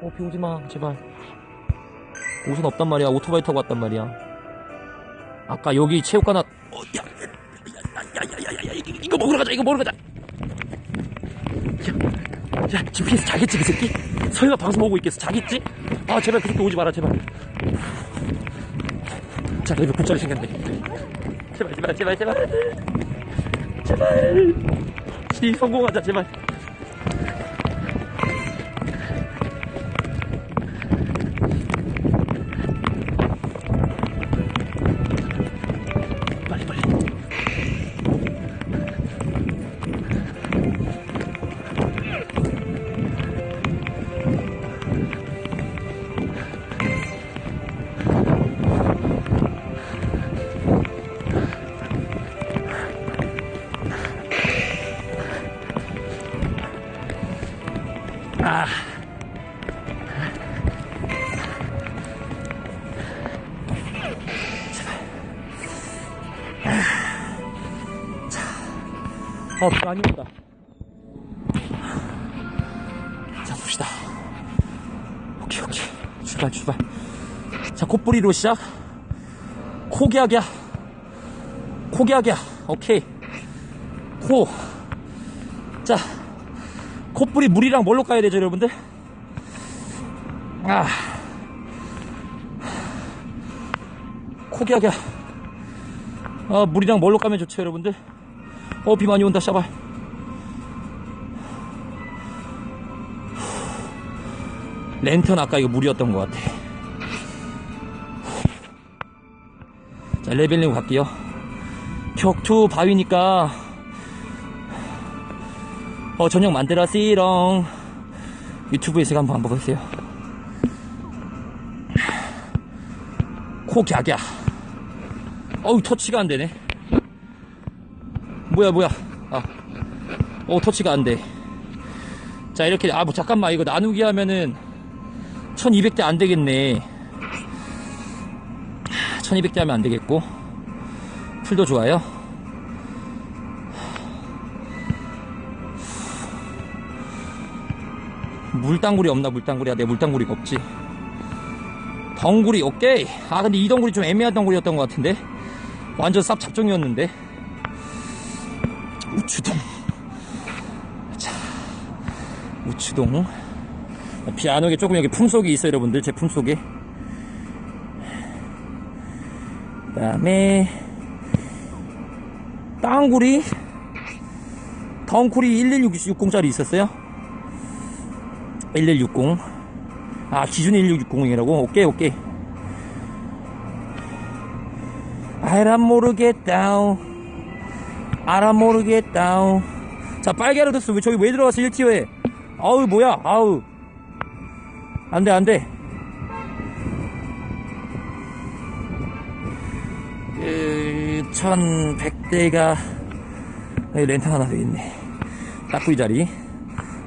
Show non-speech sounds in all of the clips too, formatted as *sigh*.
어, 비 오지 마, 제발. 옷은 없단 말이야. 오토바이 타고 왔단 말이야. 아까 여기 체육관 앞, 어, 야, 야, 야, 야, 야, 야, 이거, 먹으러 가자, 이거 먹으러 가자. 야, 야, GPS 자겠지, 그 새끼? 설마 방송 보고 있겠어, 자겠지? 아, 제발 그 새끼 오지 마라, 제발. 자, 레벨 9짜리 생겼네. 제발, 제발, 제발, 제발. 제발. 시 성공하자, 제발. 아. 어, 비 많이 온다. 자, 봅시다. 오케이, 오케이. 출발, 출발. 자, 콧부리로 시작. 코기약이야. 코기약이야. 오케이. 코. 자, 콧불이 물이랑 뭘로 까야 되죠, 여러분들? 아. 코기약이야. 아, 물이랑 뭘로 까면 좋죠, 여러분들? 어, 비 많이 온다, 샤발. 랜턴 아까 이거 물이었던 것 같아. 자, 레벨링 갈게요. 격투 바위니까, 어, 저녁 만들었지롱. 유튜브에서 한번 보세요. 코 갸갸. 어우, 터치가 안 되네. 뭐야, 뭐야. 아. 어, 터치가 안 돼. 자, 이렇게, 아, 뭐, 잠깐만. 이거 나누기 하면은, 1200대 안 되겠네. 1200대 하면 안 되겠고. 풀도 좋아요. 물땅굴이 없나? 아, 내 물땅굴이가 없지. 덩굴이, 오케이. 아, 근데 이 덩굴이 좀 애매한 덩굴이었던 것 같은데. 완전 쌉 잡종이었는데. 우추동. 자, 우추동. 비안 오게 조금 여기 품속이 있어요, 여러분들. 제 품속에. 그 다음에, 땅굴이, 덩굴이 11660짜리 있었어요. 1160. 아, 기준이 1660이라고? 오케이, 오케이. 알아 모르겠다. 알아 모르겠다. 자, 빨개로 됐어. 왜 저기 왜 들어갔어, 1티어에? 아우, 뭐야, 아우. 안 돼, 안 돼. 그, 1100대가, 렌트 하나 더 있네. 딱 구이 자리.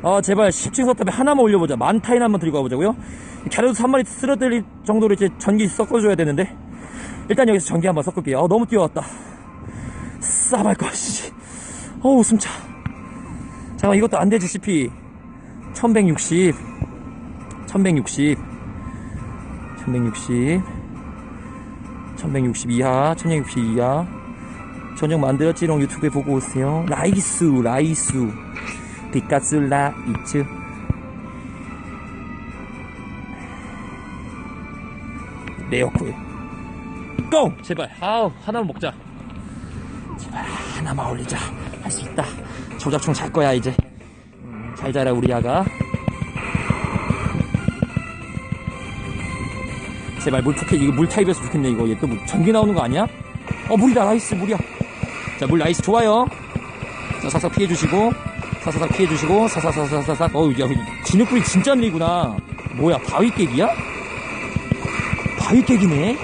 어, 제발 10층 서탑에 하나만 올려보자. 만타인 한번 들고 가보자고요. 갸르도 3마리 쓰러뜨릴 정도로 이제 전기 섞어줘야 되는데. 일단 여기서 전기 한번 섞을게요. 어, 너무 뛰어왔다. 싸발 거, 씨. 어우, 숨차. 잠깐, 이것도 안 되지, CP. 1160. 1160. 1160. 1160 이하. 1160 이하. 저녁 만들었지롱 유튜브에 보고 오세요. 라이스, 라이스. 피카스 라이츠. 네오쿠. 고! 제발. 아우, 하나만 먹자. 제발, 하나만 올리자. 할 수 있다. 조작총 잘 거야, 이제. 음, 잘 자라, 우리 아가. 제발, 물 타입, 이거 물 타입이었으면 좋겠네, 이거. 얘또뭐 전기 나오는 거 아니야? 어, 물이다, 나이스, 물이야. 자, 물 나이스, 좋아요. 자, 사삭 피해주시고, 사사삭 피해주시고, 사사사사사삭. 어우, 야, 진흙불이 진짜 느리구나. 뭐야, 바위 깨기야? 바위 깨기네?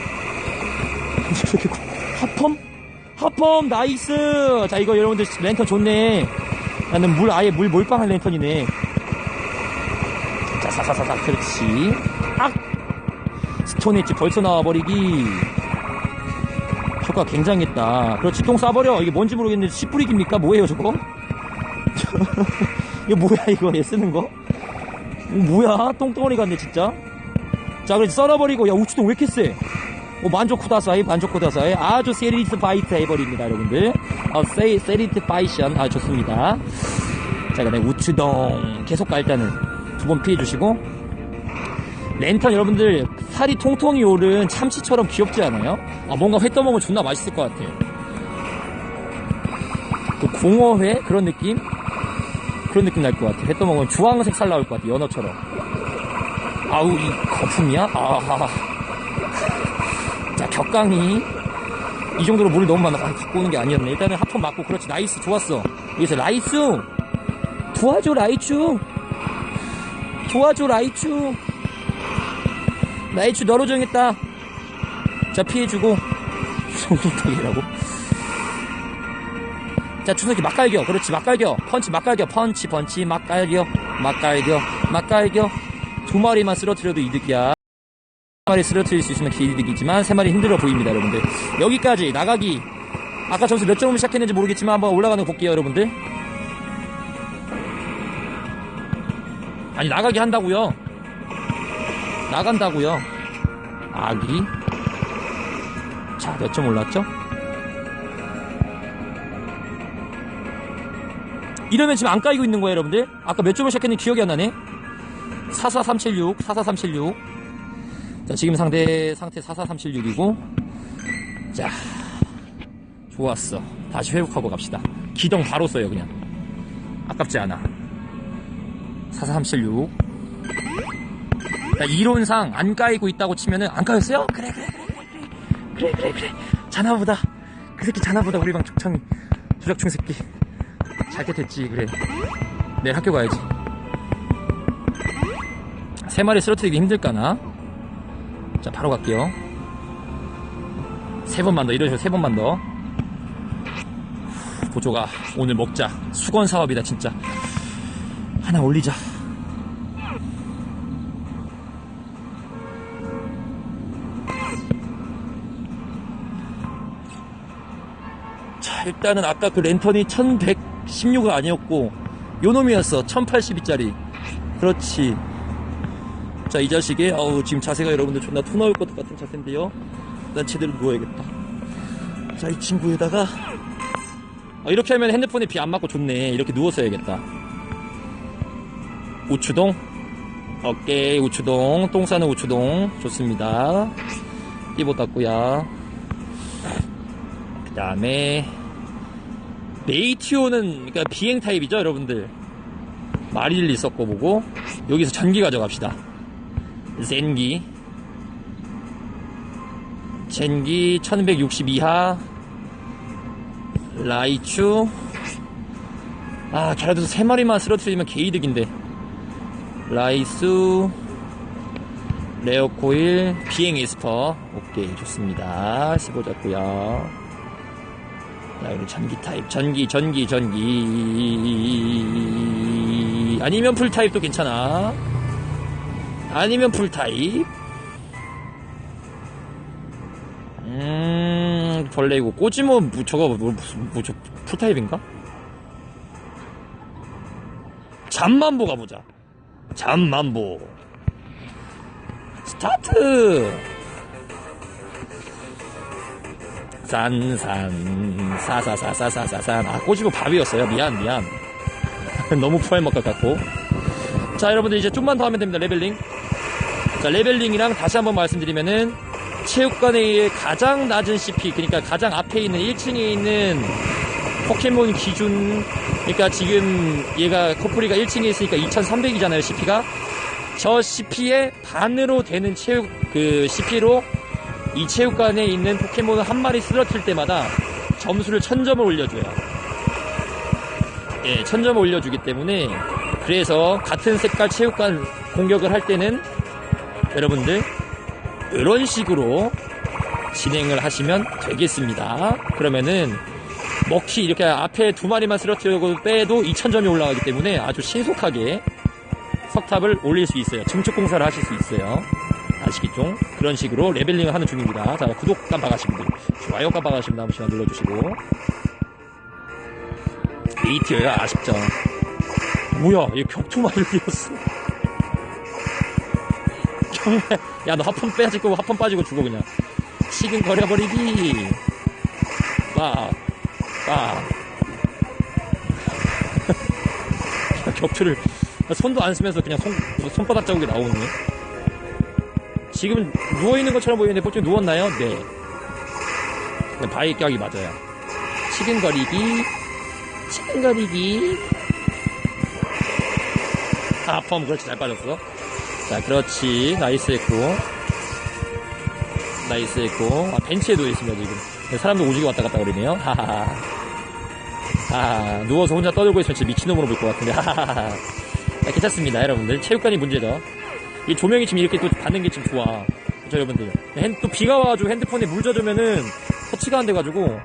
하펌? *laughs* 하펌 나이스 자 이거 여러분들 랜턴 좋네 나는 물 아예 물 몰빵한 랜턴이네 자 사사사사 그렇지 악 스톤 엣지 벌써 나와버리기 효과 굉장했다 그렇지 똥 싸버려 이게 뭔지 모르겠는데 씨 뿌리기입니까 뭐예요 저거 이거 뭐야 이거? 얘 쓰는 거? 어, 뭐야? 똥덩어리 같네 진짜? 자 그래서 썰어버리고 야 우추동 왜 이렇게 세? 어, 만족쿠다사이 만족쿠다사이. 아주 세리트바이트 해버립니다 여러분들. 어, 세, 세리트바이션. 아 좋습니다. 자 그다음에 우추동 계속 가 일단은. 두 번 피해주시고. 랜턴 여러분들. 살이 통통이 오른 참치처럼 귀엽지 않아요? 아 뭔가 회 떠먹으면 존나 맛있을 것 같아요. 그 공어회? 그런 느낌? 그런 느낌 날 것 같아. 회 떠먹으면 주황색 살 나올 것 같아. 연어처럼. 아우, 이 거품이야? 아하. 자, 격강이. 이 정도로 물이 너무 많아. 아, 갖고 오는 게 아니었네. 일단은 하품 맞고, 그렇지. 나이스, 좋았어. 여기서 라이스! 도와줘, 라이츄! 도와줘, 라이츄! 라이츄 너로 정했다. 자, 피해주고. *laughs* 송송탁이라고. 자, 주석이 막갈겨. 그렇지, 막갈겨. 펀치, 막갈겨. 펀치, 펀치, 막갈겨. 막갈겨. 막갈겨. 두 마리만 쓰러뜨려도 이득이야. 한 마리 쓰러뜨릴 수 있으면 개이득이지만 세 마리 힘들어 보입니다, 여러분들. 여기까지 나가기. 아까 점수 몇 점으로 시작했는지 모르겠지만 한번 올라가는 거 볼게요, 여러분들. 아니, 나가기 한다고요. 나간다고요. 아기. 자, 몇 점 올랐죠? 이러면 지금 안 까이고 있는 거예요, 여러분들. 아까 몇 점을 시작했는지 기억이 안 나네. 44376, 44376. 자, 지금 상대, 상태 44376이고. 자, 좋았어. 다시 회복하고 갑시다. 기동 바로 써요, 그냥. 아깝지 않아. 44376. 자, 이론상 안 까이고 있다고 치면은, 안 까였어요? 그래, 그래, 그래, 그래, 그래, 그래, 그래. 자나보다. 그 새끼 자나보다 우리 방 죽창이. 조작충 새끼. 잘게 됐지 그래. 내일 학교 가야지. 세 마리 쓰러뜨리기 힘들까나? 자 바로 갈게요. 세 번만 더 식으로 세 번만 더. 보조가 오늘 먹자. 수건 사업이다 진짜. 하나 올리자. 자 일단은 아까 그 랜턴이 1116가 아니었고 요 놈이었어 1080짜리. 그렇지. 자 이 자식의 어우 지금 자세가 여러분들 존나 토 나올 것 같은 자세인데요. 난 제대로 누워야겠다. 자 이 친구에다가 어, 이렇게 하면 핸드폰에 비 안 맞고 좋네. 이렇게 누워서 해야겠다. 우추동. 오케이 우추동. 똥 싸는 우추동. 좋습니다. 띠보 닦고요. 그 다음에 메이 티오는 그러니까 비행 타입이죠 여러분들? 마릴 리 섞어 보고 여기서 전기 가져갑시다. 젠기. 젠기 1162하. 라이츄. 아 걔라도 세 마리만 쓰러뜨리면 개이득인데. 라이수. 레어코일. 비행 에스퍼. 오케이 좋습니다. 15 잡고요 자 그리고 전기 타입 전기 전기 전기. 아니면 풀 타입도 괜찮아. 아니면 풀 타입. 음 벌레 이고 꼬지모 뭐, 저거 뭐, 무슨 뭐 저 풀 타입인가? 잠만보 가보자. 잠만보. 스타트 산산 사사사사사사산 아 꼬지모 밥이었어요. 미안 미안. *laughs* 너무 푸알먹 같고. 자 여러분들 이제 좀만 더 하면 됩니다. 레벨링. 자 레벨링이랑 다시 한번 말씀드리면은 체육관의 가장 낮은 CP 그러니까 가장 앞에 있는 1층에 있는 포켓몬 기준 그러니까 지금 얘가 코프리가 1층에 있으니까 2300이잖아요 CP가. 저 CP의 반으로 되는 체육 그 CP로 이 체육관에 있는 포켓몬을 한 마리 쓰러뜨릴 때마다 점수를 1000점을 올려줘요. 예, 1000점을 올려주기 때문에 그래서 같은 색깔 체육관 공격을 할 때는 여러분들 이런 식으로 진행을 하시면 되겠습니다. 그러면은 먹히 이렇게 앞에 두 마리만 쓰러뜨리고 빼도 2000점이 올라가기 때문에 아주 신속하게 석탑을 올릴 수 있어요. 증축 공사를 하실 수 있어요. 아시겠죠? 그런 식으로 레벨링을 하는 중입니다. 자, 구독 깜빡하신 분들, 좋아요 깜빡하신 분들 한 번씩 눌러주시고. 메이티어야 아쉽죠? 뭐야, 얘 격투 마일리였어. 하품, 야, 너 하품 빼야지 거고 하품 빠지고 죽어, 그냥. 시근거려버리기. 빠, 빠. *laughs* 격투를, 손도 안 쓰면서 그냥 손, 손바닥 자국이 나오네. 지금 누워있는 것처럼 보이는데 보통 누웠나요? 네. 네, 바위 격이 맞아요. 치근거리기, 치근거리기. 하펌, 그렇지, 잘 빠졌어. 자, 그렇지. 나이스 했고. 나이스 했고. 아, 벤치에 누워있습니다, 지금. 사람도 오지게 왔다 갔다 그러네요. 하하하. 아, 누워서 혼자 떠들고 있으면 진짜 미친놈으로 볼 것 같은데. 하하하. 아, 괜찮습니다, 여러분들. 체육관이 문제죠. 이 조명이 지금 이렇게 또 받는 게 지금 좋아. 그죠, 여러분들. 핸, 또 비가 와가지고 핸드폰에 물 젖으면은 터치가 안 돼가지고.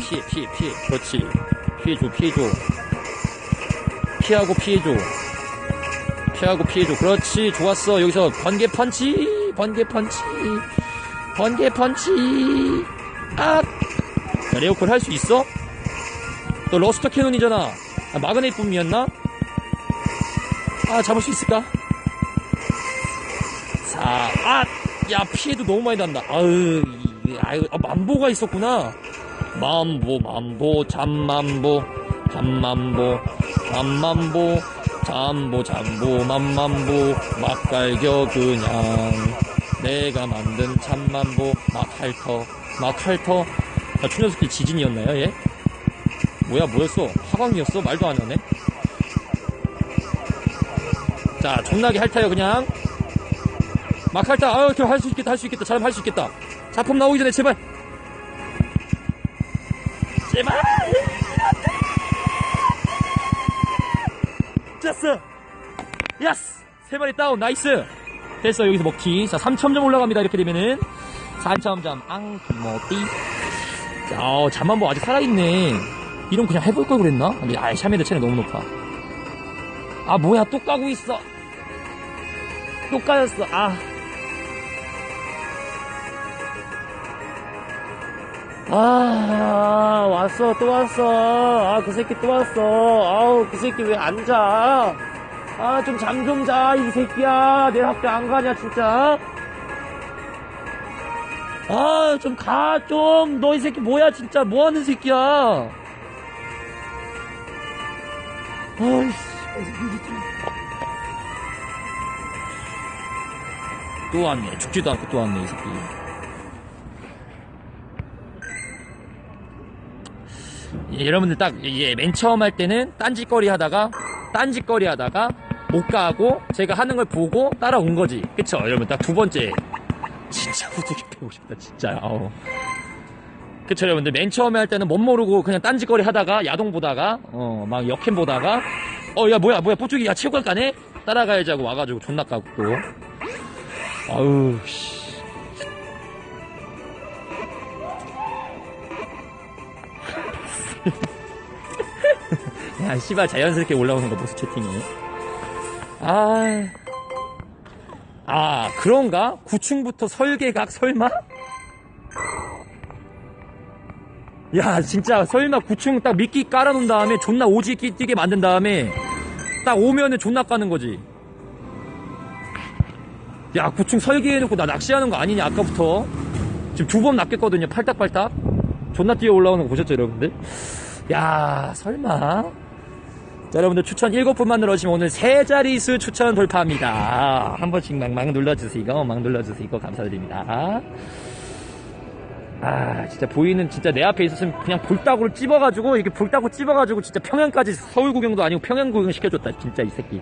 피해, 피해, 피해. 그렇지. 피해줘, 피해줘. 피하고 피해줘. 피하고 피해줘. 그렇지. 좋았어. 여기서 번개 펀치. 번개 펀치. 번개 펀치. 아! 자, 레오콜 할 수 있어? 너 러스터 캐논이잖아. 아, 마그네이트 붐이었나? 아, 잡을 수 있을까? 자, 아! 야, 피해도 너무 많이 난다. 아유, 이- 아유, 아, 만보가 있었구나. 만보, 만보, 잠만보, 잠만보, 잠만보, 잠보, 잠보, 만만보, 막갈겨 그냥. 내가 만든 잠만보, 막할터, 막할터. 아, 추녀스키 지진이었나요, 얘? 뭐야, 뭐였어? 화광이었어? 말도 안 하네. 자, 존나게 핥아요, 그냥. 막 핥아. 아유, 할수 있겠다, 할 수 있겠다. 잘하면 할수 있겠다. 작품 나오기 전에 제발. 제발! 됐어! 야스! 세 마리 다운, 나이스! 됐어, 여기서 먹기. 자, 3,000점 올라갑니다, 이렇게 되면은. 4,000점, 앙, 김모띠. 자, 어, 잠만보 아직 살아있네. 이런 그냥 해볼 걸 그랬나? 근데, 아이, 샤메드 체력 너무 높아. 아, 뭐야, 또 까고 있어. 또 까였어, 아. 아, 왔어, 또 왔어. 아, 그 새끼 또 왔어. 아우, 그 새끼 왜 안 자? 아, 좀 잠 좀 자, 이 새끼야. 내일 학교 안 가냐, 진짜? 아, 좀 가, 좀. 너 이 새끼 뭐야, 진짜. 뭐 하는 새끼야. 아이씨, 또 왔네. 죽지도 않고 또 왔네, 이 새끼. 예, 여러분들 딱, 예, 맨 처음 할 때는 딴짓거리 하다가, 딴짓거리 하다가, 못 가고, 제가 하는 걸 보고 따라온 거지. 그쵸? 여러분, 딱 두 번째. 진짜 후드기 빼고 싶다, 진짜. 어우. 그쵸, 여러분들. 맨 처음에 할 때는 못 모르고 그냥 딴짓거리 하다가, 야동 보다가, 어, 막 역캠 보다가, 어, 야, 뭐야, 뭐야, 뽀쪽이, 야, 체육관 가네? 따라가야지 하고 와가지고 존나 까고 또. 아우, 씨. 야, 씨발, 자연스럽게 올라오는 거 보스 채팅이. 아. 아, 그런가? 9층부터 설계각, 설마? 야, 진짜, 설마 9층 딱 미끼 깔아 놓은 다음에 존나 오지기 뛰게 만든 다음에 딱 오면은 존나 까는 거지. 야, 9층 설계해놓고 나 낚시하는 거 아니냐, 아까부터. 지금 두 번 낚였거든요, 팔딱팔딱. 존나 뛰어 올라오는 거 보셨죠, 여러분들? 야, 설마. 자, 여러분들 추천 7분만 눌러주시면 오늘 세 자리수 추천 돌파합니다. 한 번씩 막막 눌러주시고, 막 눌러주시고, 감사드립니다. 아, 진짜 보이는, 진짜 내 앞에 있었으면 그냥 볼따구를 찝어가지고, 이렇게 볼따구 찝어가지고, 진짜 평양까지 서울 구경도 아니고 평양 구경 시켜줬다. 진짜 이 새끼.